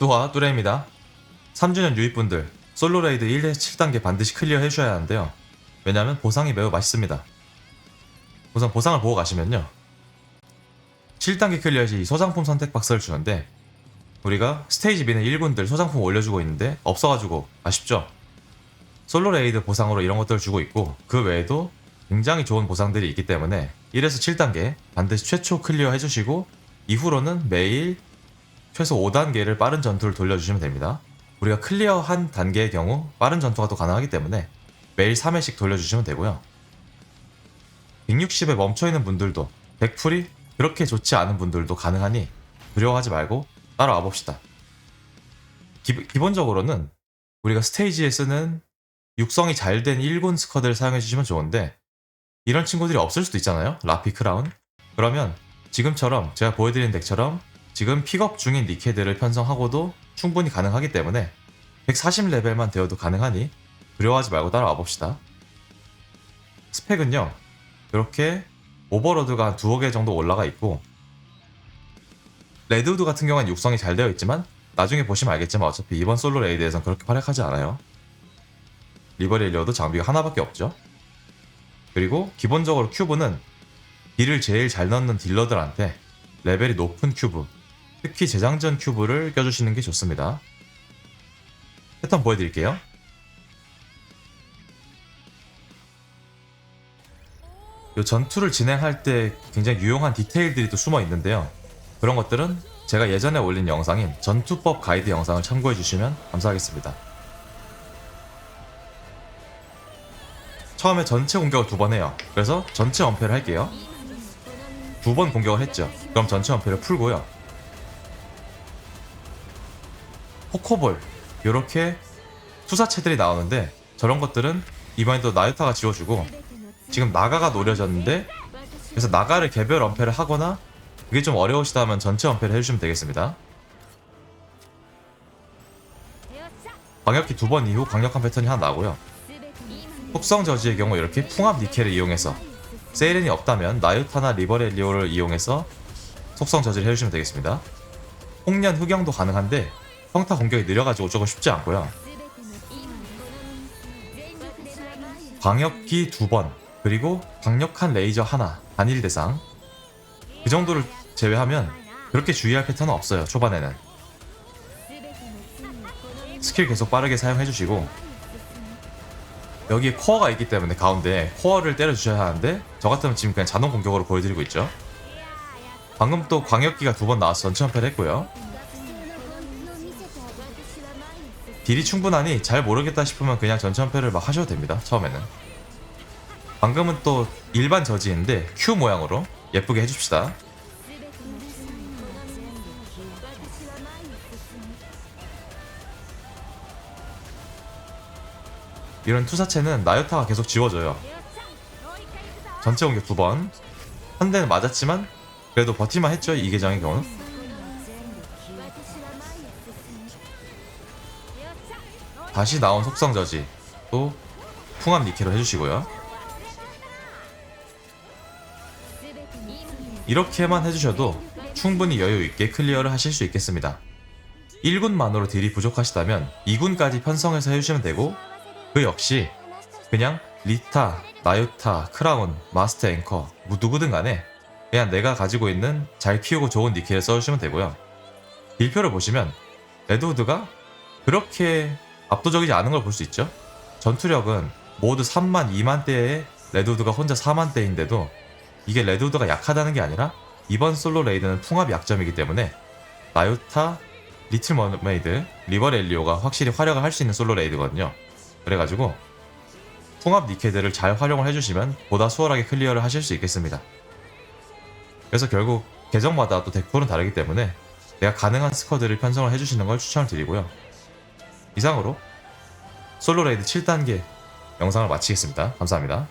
뚜하 뚜레입니다. 3주년 유입분들 솔로 레이드 1에서 7단계 반드시 클리어 해주셔야 하는데요. 왜냐하면 보상이 매우 맛있습니다. 우선 보상을 보고 가시면요. 7단계 클리어 시 소장품 선택 박스를 주는데 우리가 스테이지 B는 1군들 소장품 올려주고 있는데 없어가지고 아쉽죠? 솔로 레이드 보상으로 이런 것들을 주고 있고 그 외에도 굉장히 좋은 보상들이 있기 때문에 1에서 7단계 반드시 최초 클리어 해주시고 이후로는 매일 최소 5단계를 빠른 전투를 돌려주시면 됩니다. 우리가 클리어 한 단계의 경우 빠른 전투가 또 가능하기 때문에 매일 3회씩 돌려주시면 되고요. 160에 멈춰있는 분들도 100풀이 그렇게 좋지 않은 분들도 가능하니 두려워하지 말고 따라와 봅시다. 기, 기본적으로는 우리가 스테이지에 쓰는 육성이 잘 된 1군 스쿼드를 사용해 주시면 좋은데 이런 친구들이 없을 수도 있잖아요. 라피 크라운. 그러면 지금처럼 제가 보여드린 덱처럼 지금 픽업 중인 니케드를 편성하고도 충분히 가능하기 때문에 140레벨만 되어도 가능하니 두려워하지 말고 따라와 봅시다. 스펙은요. 이렇게 오버로드가 한 두어 개 정도 올라가 있고 레드우드 같은 경우는 육성이 잘 되어 있지만 나중에 보시면 알겠지만 어차피 이번 솔로 레이드에선 그렇게 활약하지 않아요. 리버레일리어도 장비가 하나밖에 없죠. 그리고 기본적으로 큐브는 딜을 제일 잘 넣는 딜러들한테 레벨이 높은 큐브, 특히 재장전 큐브를 껴주시는 게 좋습니다. 패턴 보여드릴게요. 이 전투를 진행할 때 굉장히 유용한 디테일들이 또 숨어 있는데요. 그런 것들은 제가 예전에 올린 영상인 전투법 가이드 영상을 참고해 주시면 감사하겠습니다. 처음에 전체 공격을 두 번 해요. 그래서 전체 원패를 할게요. 두 번 공격을 했죠. 그럼 전체 원패를 풀고요. 포코볼 이렇게 투사체들이 나오는데 저런 것들은 이번에도 나유타가 지워주고 지금 나가가 노려졌는데 그래서 나가를 개별 원패를 하거나 그게 좀 어려우시다 면 전체 원패를 해주시면 되겠습니다. 광역기 두 번 이후 강력한 패턴이 하나 나고요. 속성 저지의 경우 이렇게 풍압 니켈을 이용해서 세이렌이 없다면 나유타나 리버렐리오를 이용해서 속성 저지를 해주시면 되겠습니다. 홍련 흑영도 가능한데 평타 공격이 느려가지고 조금 쉽지 않고요. 광역기 두 번, 그리고 강력한 레이저 하나, 단일 대상. 그 정도를 제외하면 그렇게 주의할 패턴은 없어요, 초반에는. 스킬 계속 빠르게 사용해주시고, 여기에 코어가 있기 때문에 가운데 코어를 때려주셔야 하는데, 저 같으면 지금 그냥 자동 공격으로 보여드리고 있죠. 방금 또 광역기가 두 번 나와서 전체 연패를 했고요. 딜이 충분하니 잘 모르겠다 싶으면 그냥 전체 연패를 막 하셔도 됩니다, 처음에는. 방금은 또 일반 저지인데 Q 모양으로 예쁘게 해줍시다. 이런 투사체는 나요타가 계속 지워져요. 전체 공격 두 번. 한 대는 맞았지만 그래도 버티만 했죠 이 계정의 경우는. 다시 나온 속성 저지 또 풍압 니케로 해주시고요. 이렇게만 해주셔도 충분히 여유 있게 클리어를 하실 수 있겠습니다. 1군만으로 딜이 부족하시다면 2군까지 편성해서 해주시면 되고 그 역시 그냥 리타, 나유타, 크라운, 마스터 앵커 뭐 누구든 간에 그냥 내가 가지고 있는 잘 키우고 좋은 니켈을 써주시면 되고요. 딜표를 보시면 레드우드가 그렇게 압도적이지 않은 걸 볼 수 있죠. 전투력은 모두 3만, 2만 대의 레드우드가 혼자 4만 대인데도 이게 레드우드가 약하다는 게 아니라 이번 솔로 레이드는 풍압이 약점이기 때문에 나유타, 리틀 머메이드, 리버렐리오가 확실히 활약을 할 수 있는 솔로 레이드거든요. 그래가지고 풍압 니케드를 잘 활용을 해주시면 보다 수월하게 클리어를 하실 수 있겠습니다. 그래서 결국 계정마다 또 덱풀은 다르기 때문에 내가 가능한 스쿼드를 편성을 해주시는 걸 추천을 드리고요. 이상으로 솔로 레이드 7단계 영상을 마치겠습니다. 감사합니다.